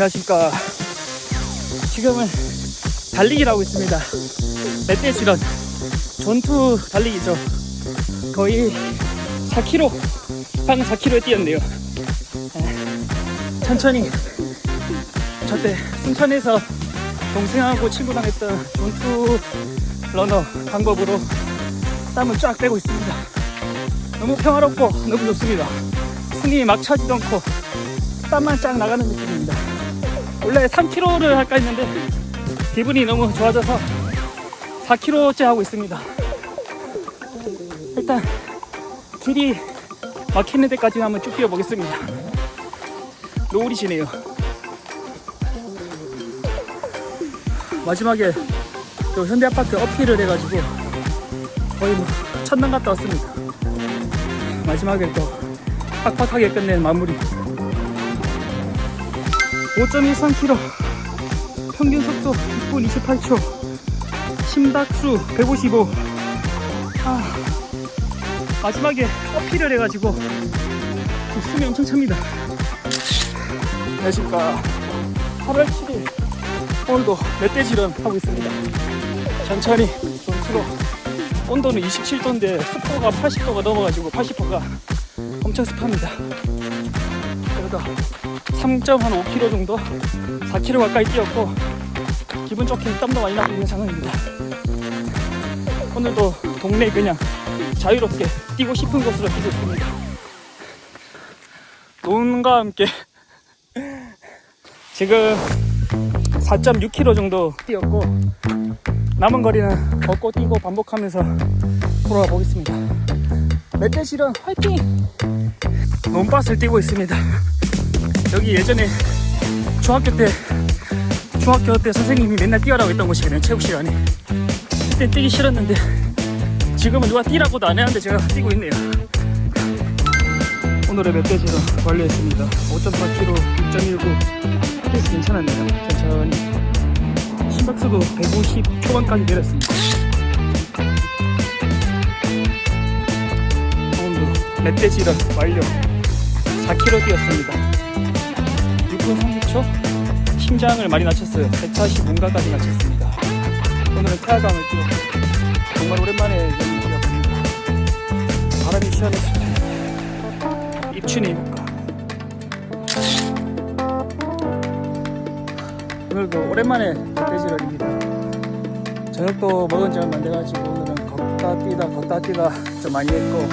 안녕하십니까. 지금은 달리기를 하고 있습니다. 멧돼지런 전투 달리기죠. 거의 4km, 방 4km에 뛰었네요. 에, 천천히 저때 순천에서 동생하고 친구랑 했던 전투 러너 방법으로 땀을 쫙 빼고 있습니다. 너무 평화롭고 너무 좋습니다. 숨이 막 차지도 않고 땀만 쫙 나가는 느낌입니다. 원래 3km를 할까 했는데 기분이 너무 좋아져서 4km째 하고 있습니다. 일단 길이 막히는 데까지 한번 쭉 뛰어보겠습니다. 노을이 지네요. 마지막에 또 현대아파트 어필을 해가지고 거의 뭐 첫날 갔다 왔습니다. 마지막에 또 빡빡하게 끝낸 마무리. 5.13km 평균 속도 6분 28초. 심박수 155 아, 마지막에 어필을 해가지고 숨이 엄청 찹니다. 안녕하십니까. 8월 7일 오늘도 멧돼지런 하고 있습니다. 천천히 전투로 온도는 27도인데 습도가 80도가 넘어가지고 80도가 엄청 습합니다. 그래도 3.5km 정도? 4km 가까이 뛰었고 기분 좋게 땀도 많이 나고 있는 상황입니다. 오늘도 동네 그냥 자유롭게 뛰고 싶은 곳으로 뛰고 있습니다. 노은과 함께 지금 4.6km 정도 뛰었고 남은 거리는 걷고 뛰고 반복하면서 돌아가 보겠습니다. 멧돼지랑 화이팅! 논밭을 뛰고 있습니다 여기 예전에 중학교 때 중학교 때 선생님이 맨날 뛰어라고 했던 곳이거든요 체육 시간에. 그때 뛰기 싫었는데 지금은 누가 뛰라고도 안 했는데 제가 뛰고 있네요. 오늘의 멧돼지로 완료했습니다. 5.4km 6.19 페이스 괜찮았네요. 천천히. 심박수도 150 초반까지 내렸습니다. 오늘도 멧돼지런 완료 4km 뛰었습니다 6분 30초 심장을 많이 낮췄어요. 145가까지 낮췄습니다. 오늘은 태화강을 뛰었고 정말 오랜만에 여기 뛰어봅니다. 바람이 시원했습니다 입춘의 효과. 오늘도 오랜만에 돼지럴입니다. 저녁도 먹은 지 얼마 안 돼가지고 오늘은 걷다 뛰다 걷다 뛰다 좀 많이 했고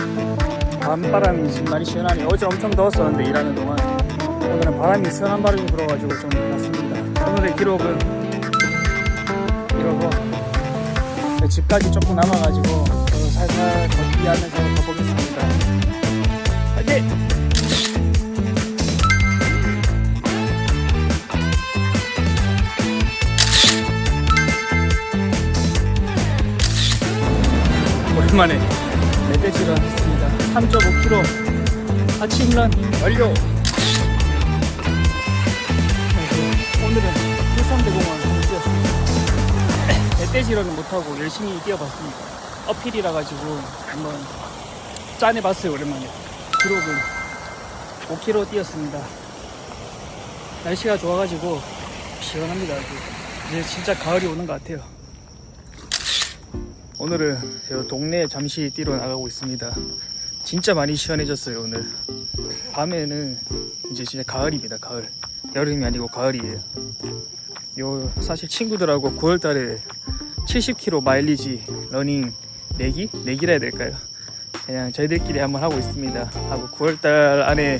밤바람이 지금 많이 시원하니 어제 엄청 더웠었는데 일하는 동안 오늘은 바람이 시원한 바람이 불어가지고 좀 낫습니다. 오늘의 기록은 이러고 집까지 조금 남아가지고 살살 걷기 하면서 가보겠습니다. 화이팅! 오랜만에 멧돼지를 했습니다. 3.5km 아침란 완료 뛰었습니다 멧돼지러는 못하고 열심히 뛰어봤습니다. 어필이라 가지고 한번 짠해봤어요 오랜만에. 기록은 5km 뛰었습니다. 날씨가 좋아가지고 시원합니다. 이제 진짜 가을이 오는 것 같아요. 오늘은 저 동네에 잠시 뛰러 나가고 있습니다. 진짜 많이 시원해졌어요 오늘. 밤에는 이제 진짜 가을입니다 가을. 여름이 아니고 가을이에요 요 사실 친구들하고 9월달에 70km 마일리지 러닝 내기? 내기라 해야 될까요? 그냥 저희들끼리 한번 하고 있습니다. 하고 9월달 안에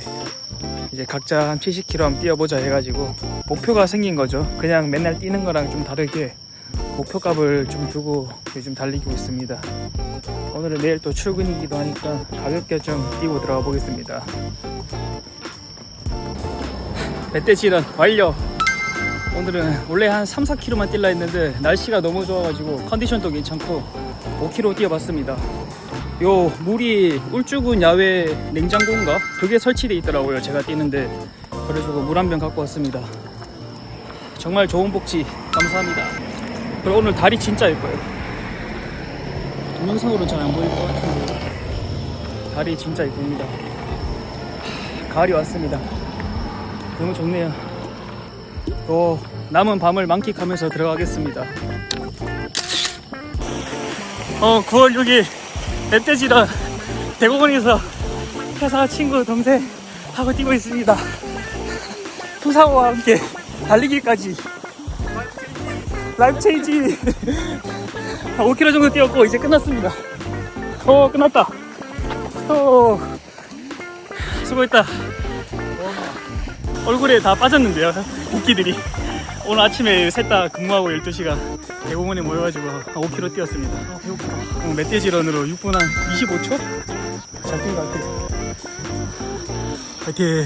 이제 각자 한 70km 한번 뛰어보자 해가지고 목표가 생긴 거죠. 그냥 맨날 뛰는 거랑 좀 다르게 목표값을 좀 두고 요즘 달리고 있습니다. 오늘은 내일 또 출근이기도 하니까 가볍게 좀 뛰고 들어가 보겠습니다. 멧돼지는 완료 오늘은 원래 한 3, 4km만 뛸라 했는데 날씨가 너무 좋아가지고 컨디션도 괜찮고 5km 뛰어봤습니다. 요 물이 울주군 야외 냉장고인가? 그게 설치돼 있더라고요 제가 뛰는데. 그래가지고 물 한 병 갖고 왔습니다. 정말 좋은 복지 감사합니다. 그리고 오늘 달이 진짜 예뻐요. 동영상으로는 잘 안 보일 것 같은데 달이 진짜 예쁩니다. 하, 가을이 왔습니다. 너무 좋네요 또 남은 밤을 만끽하면서 들어가겠습니다. 어, 9월 6일 멧돼지런 대공원에서 회사 친구 동생 하고 뛰고 있습니다. 투사와 함께 달리기까지 라이프 체인지 5km 정도 뛰었고 이제 끝났습니다. 어 끝났다. 어 수고했다. 얼굴에 다 빠졌는데요. 붓기들이. 오늘 아침에 셋 다 근무하고 12시간 대공원에 모여가지고 한 5km 뛰었습니다. 아 배고프다. 어, 멧돼지 런으로 6분 한 25초? 잘 뛴 것 같아 파이팅